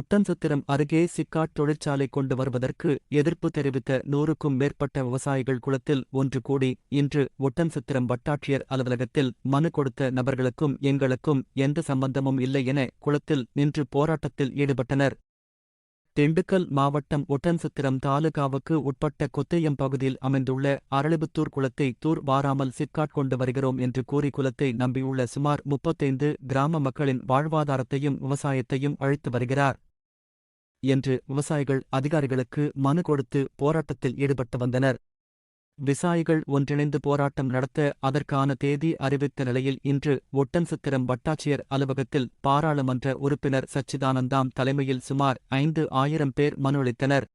ஒட்டன்சத்திரம் அருகே சிக்காட் தொழிற்சாலை கொண்டு வருவதற்கு எதிர்ப்பு தெரிவித்த நூறுக்கும் மேற்பட்ட விவசாயிகள் குளத்தில் ஒன்று கூடி இன்று ஒட்டன்சத்திரம் வட்டாட்சியர் அலுவலகத்தில் மனு கொடுத்த நபர்களுக்கும் எங்களுக்கும் எந்த சம்பந்தமும் இல்லை என குளத்தில் நின்று போராட்டத்தில் ஈடுபட்டனர். திண்டுக்கல் மாவட்டம் ஒட்டன்சத்திரம் தாலுகாவுக்கு உட்பட்ட கொத்தையம் பகுதியில் அமைந்துள்ள அரளிபுத்தூர் குளத்தை தூர் வாராமல் சிக்காட் கொண்டு வருகிறோம் என்று கூறி குலத்தை நம்பியுள்ள சுமார் முப்பத்தைந்து கிராம மக்களின் வாழ்வாதாரத்தையும் விவசாயத்தையும் அழித்து வருகிறார். என்று விவசாயிகள் அதிகாரிகளுக்கு மனு கொடுத்து போராட்டத்தில் ஈடுபட்டு வந்தனர். விவசாயிகள் ஒன்றிணைந்து போராட்டம் நடத்த அதற்கான தேதி அறிவித்த நிலையில் இன்று ஒட்டன்சத்திரம் வட்டாட்சியர் அலுவலகத்தில் பாராளுமன்ற உறுப்பினர் சச்சிதானந்தாம் தலைமையில் சுமார் ஐந்து ஆயிரம் பேர் மனு அளித்தனர்.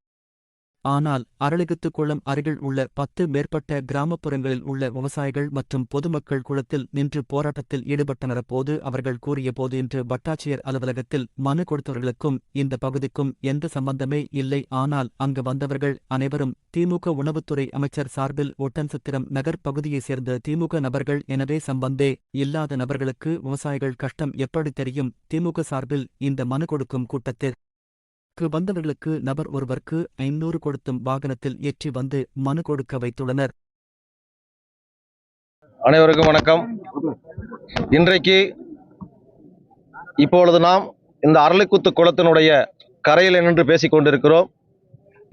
ஆனால் அரளிகுத்துக்குளம் அருகில் உள்ள பத்து மேற்பட்ட கிராமப்புறங்களில் உள்ள விவசாயிகள் மற்றும் பொதுமக்கள் குளத்தில் நின்று போராட்டத்தில் ஈடுபட்டனர். போது அவர்கள் கூறியபோது இன்று வட்டாட்சியர் அலுவலகத்தில் மனு கொடுத்தவர்களுக்கும் இந்த பகுதிக்கும் எந்த சம்பந்தமே இல்லை. ஆனால் அங்கு வந்தவர்கள் அனைவரும் திமுக உணவுத்துறை அமைச்சர் சார்பில் ஒட்டன்சத்திரம் நகர் பகுதியைச் சேர்ந்த திமுக நபர்கள். எனவே சம்பந்தே இல்லாத நபர்களுக்கு விவசாயிகள் கஷ்டம் எப்படி தெரியும்? திமுக சார்பில் இந்த மனு கொடுக்கும் கூட்டத்தில் வந்தவர்களுக்கு நபர் ஒருவருக்கு ஐநூறு கொடுத்தும் வாகனத்தில் ஏற்றி வந்து மனு கொடுக்க வைத்துள்ளனர். அனைவருக்கும் வணக்கம். இன்றைக்கு இப்பொழுது நாம் இந்த அரளிக்குத்து குளத்தினுடைய கரையில் நின்று பேசிக் கொண்டிருக்கிறோம்.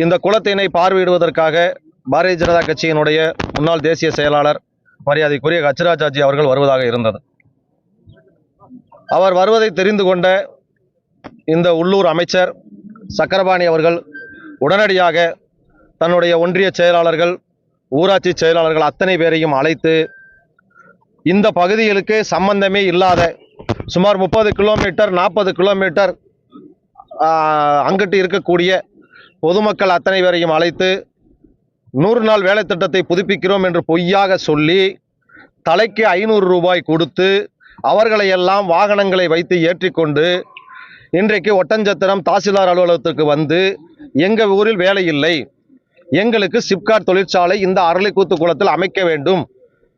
இந்த குளத்தினை பார்வையிடுவதற்காக பாரதிய ஜனதா கட்சியினுடைய முன்னாள் தேசிய செயலாளர் மரியாதைக்குரிய கச்சராஜாஜி அவர்கள் வருவதாக இருந்தது. அவர் வருவதை தெரிந்து கொண்ட இந்த உள்ளூர் அமைச்சர் சக்கரபாணி அவர்கள் உடனடியாக தன்னுடைய ஒன்றிய செயலாளர்கள் ஊராட்சி செயலாளர்கள் அத்தனை பேரையும் அழைத்து இந்த பகுதிகளுக்கு சம்பந்தமே இல்லாத சுமார் முப்பது கிலோமீட்டர் நாற்பது கிலோமீட்டர் அங்கிட்டு இருக்கக்கூடிய பொதுமக்கள் அத்தனை பேரையும் அழைத்து நூறு நாள் வேலை திட்டத்தை புதுப்பிக்கிறோம் என்று பொய்யாக சொல்லி தலைக்கு ஐநூறு ரூபாய் கொடுத்து அவர்களையெல்லாம் வாகனங்களை வைத்து ஏற்றிக்கொண்டு இன்றைக்கு ஒட்டஞ்சத்திரம் தாசில்தார் அலுவலகத்திற்கு வந்து எங்கள் ஊரில் வேலை இல்லை. எங்களுக்கு சிப்காட் தொழிற்சாலை இந்த அரளிக்கூத்து குளத்தில் அமைக்க வேண்டும்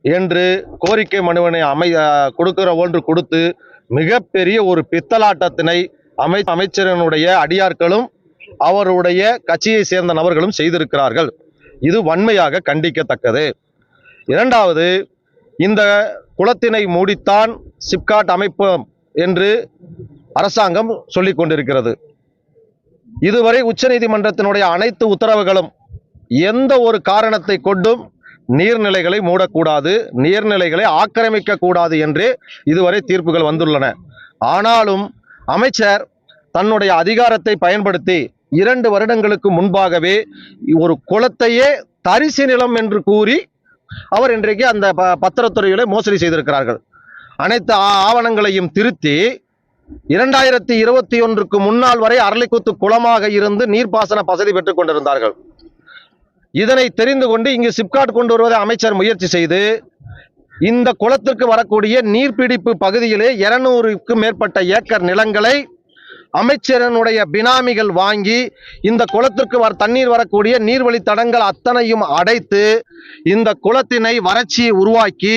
என்று கோரிக்கை மனுவினை அமை கொடுக்கிற ஒன்று கொடுத்து மிகப்பெரிய ஒரு பித்தலாட்டத்தினை அமை அமைச்சரனுடைய அடியார்களும் அவருடைய கட்சியை சேர்ந்த நபர்களும் செய்திருக்கிறார்கள். இது வன்மையாக கண்டிக்கத்தக்கது. இரண்டாவது இந்த குளத்தினை மூடித்தான் சிப்காட் அமைப்போம் என்று அரசாங்கம் சொல்லிக் கொண்டிருக்கிறது. இதுவரை உச்சநீதிமன்றத்தினுடைய அனைத்து உத்தரவுகளும் எந்த ஒரு காரணத்தை கொண்டும் நீர்நிலைகளை மூடக்கூடாது நீர்நிலைகளை ஆக்கிரமிக்க கூடாது என்று இதுவரை தீர்ப்புகள் வந்துள்ளன. ஆனாலும் அமைச்சர் தன்னுடைய அதிகாரத்தை பயன்படுத்தி இரண்டு வருடங்களுக்கு முன்பாகவே ஒரு குளத்தையே தரிசு நிலம் என்று கூறி அவர் இன்றைக்கு அந்த ப- பத்திரத்துறையில மோசடி செய்திருக்கிறார்கள். அனைத்து ஆவணங்களையும் திருத்தி இரண்டாயிரத்தி இருபத்தி ஒன்றுக்கு முன்னால் வரை அரளிக்குத்து குளமாக இருந்து நீர்ப்பாசன வசதி பெற்றுக் கொண்டிருந்தார்கள். இதனை தெரிந்து கொண்டு இங்கு சிப்காட் கொண்டு வருவதை அமைச்சர் முயற்சி செய்து இந்த குளத்திற்கு வரக்கூடிய நீர்பிடிப்பு பகுதியிலே இருநூறுக்கும் மேற்பட்ட ஏக்கர் நிலங்களை அமைச்சரனுடைய பினாமிகள் வாங்கி இந்த குளத்திற்கு வர தண்ணீர் வரக்கூடிய நீர்வழி தடங்கள் அத்தனையும் அடைத்து இந்த குளத்தினை வறட்சியை உருவாக்கி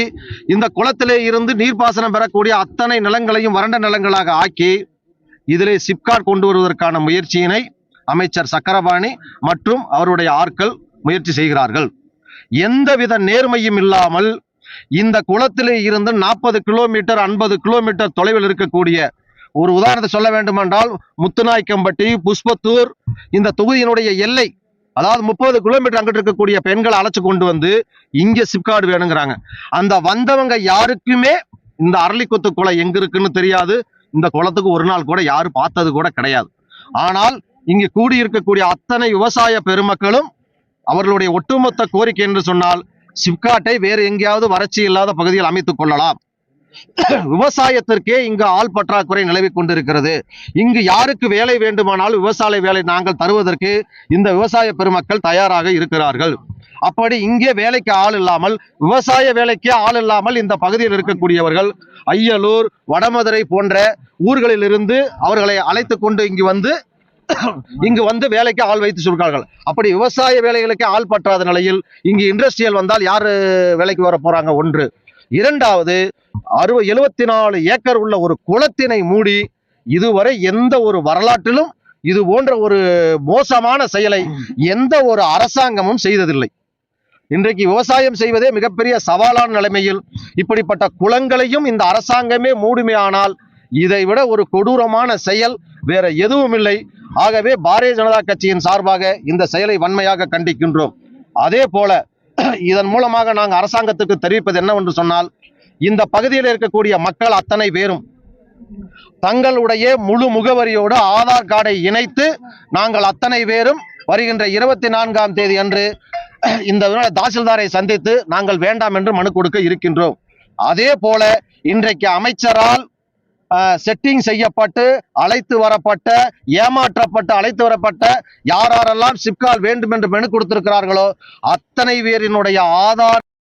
இந்த குளத்திலே இருந்து நீர்ப்பாசனம் பெறக்கூடிய அத்தனை நிலங்களையும் வறண்ட நிலங்களாக ஆக்கி இதிலே சிப்காட் கொண்டு வருவதற்கான முயற்சியினை அமைச்சர் சக்கரபாணி மற்றும் அவருடைய ஆட்கள் முயற்சி செய்கிறார்கள். எந்தவித நேர்மையும் இல்லாமல் இந்த குளத்திலே இருந்து நாற்பது கிலோமீட்டர் ஐம்பது கிலோமீட்டர் தொலைவில் இருக்கக்கூடிய ஒரு உதாரணத்தை சொல்ல வேண்டுமென்றால் முத்துநாய்க்கம்பட்டி புஷ்பத்தூர் இந்த தொகுதியினுடைய எல்லை அதாவது முப்பது கிலோமீட்டர் அங்கிட்டு இருக்கக்கூடிய பெண்களை அழைச்சு கொண்டு வந்து இங்க சிப்கார்டு வேணுங்கிறாங்க. அந்த வந்தவங்க யாருக்குமே இந்த அரளிக்குத்து குளம் எங்க இருக்குன்னு தெரியாது. இந்த குளத்துக்கு ஒரு நாள் கூட யாரும் பார்த்தது கூட கிடையாது. ஆனால் இங்கு கூடியிருக்கக்கூடிய அத்தனை விவசாய பெருமக்களும் அவர்களுடைய ஒட்டுமொத்த கோரிக்கை என்று சொன்னால் சிப்காட்டை வேறு எங்கேயாவது வறட்சி இல்லாத பகுதியில் அமைத்துக் கொள்ளலாம். விவசாயத்திற்கே இங்கு ஆள் பற்றாக்குறை நிலவிக் கொண்டிருக்கிறது. இங்கு யாருக்கு வேலை வேண்டுமானாலும் விவசாய வேலை நாங்கள் தருவதற்கு இந்த விவசாய பெருமக்கள் தயாராக இருக்கிறார்கள். அப்படி இங்கே வேலைக்கு ஆள் இல்லாமல் விவசாய வேலைக்கே ஆள் இல்லாமல் இந்த பகுதியில் இருக்கக்கூடியவர்கள் ஐயலூர் வடமதுரை போன்ற ஊர்களிலிருந்து அவர்களை அழைத்து கொண்டு இங்கு வந்து இங்கு வந்து வேலைக்கு ஆள் வைத்து சொல்கிறார்கள். அப்படி விவசாய வேலைகளுக்கு ஆள் பற்றாத நிலையில் இங்கு இண்டஸ்ட்ரியல் வந்தால் யாரு வேலைக்கு வர போறாங்க? ஒன்று. இரண்டாவது அறுபது எழுபத்தி நாலு ஏக்கர் உள்ள ஒரு குளத்தினை மூடி இதுவரை எந்த ஒரு வரலாற்றிலும் இது போன்ற ஒரு மோசமான செயலை எந்த ஒரு அரசாங்கமும் செய்ததில்லை. இன்றைக்கு விவசாயம் செய்வதே மிகப்பெரிய சவாலான நிலைமையில் இப்படிப்பட்ட குளங்களையும் இந்த அரசாங்கமே மூடுமையானால் இதை விட ஒரு கொடூரமான செயல் வேற எதுவும் இல்லை. ஆகவே பாரதிய ஜனதா கட்சியின் சார்பாக இந்த செயலை வன்மையாக கண்டிக்கின்றோம். அதே போல இதன் மூலமாக நாங்கள் அரசாங்கத்துக்கு தெரிவிப்பது என்னவென்று சொன்னால் இந்த பகுதியில் இருக்கக்கூடிய மக்கள் அத்தனை பேரும் தங்களுடைய முழு முகவரியோடு ஆதார் கார்டை இணைத்து நாங்கள் அத்தனை பேரும் வருகின்ற இருபத்தி நான்காம் தேதி அன்று இந்த தாசில்தாரை சந்தித்து நாங்கள் வேண்டாம் என்று மனு கொடுக்க இருக்கின்றோம். அதே போல இன்றைக்கு அமைச்சரால் செட்டிங் செய்யப்பட்டு அழைத்து வரப்பட்ட ஏமாற்றப்பட்டு அழைத்து வரப்பட்ட யாரெல்லாம் சிப்கால் வேண்டும் என்று மனு கொடுத்திருக்கிறார்களோ அத்தனை பேரினுடைய ஆதார்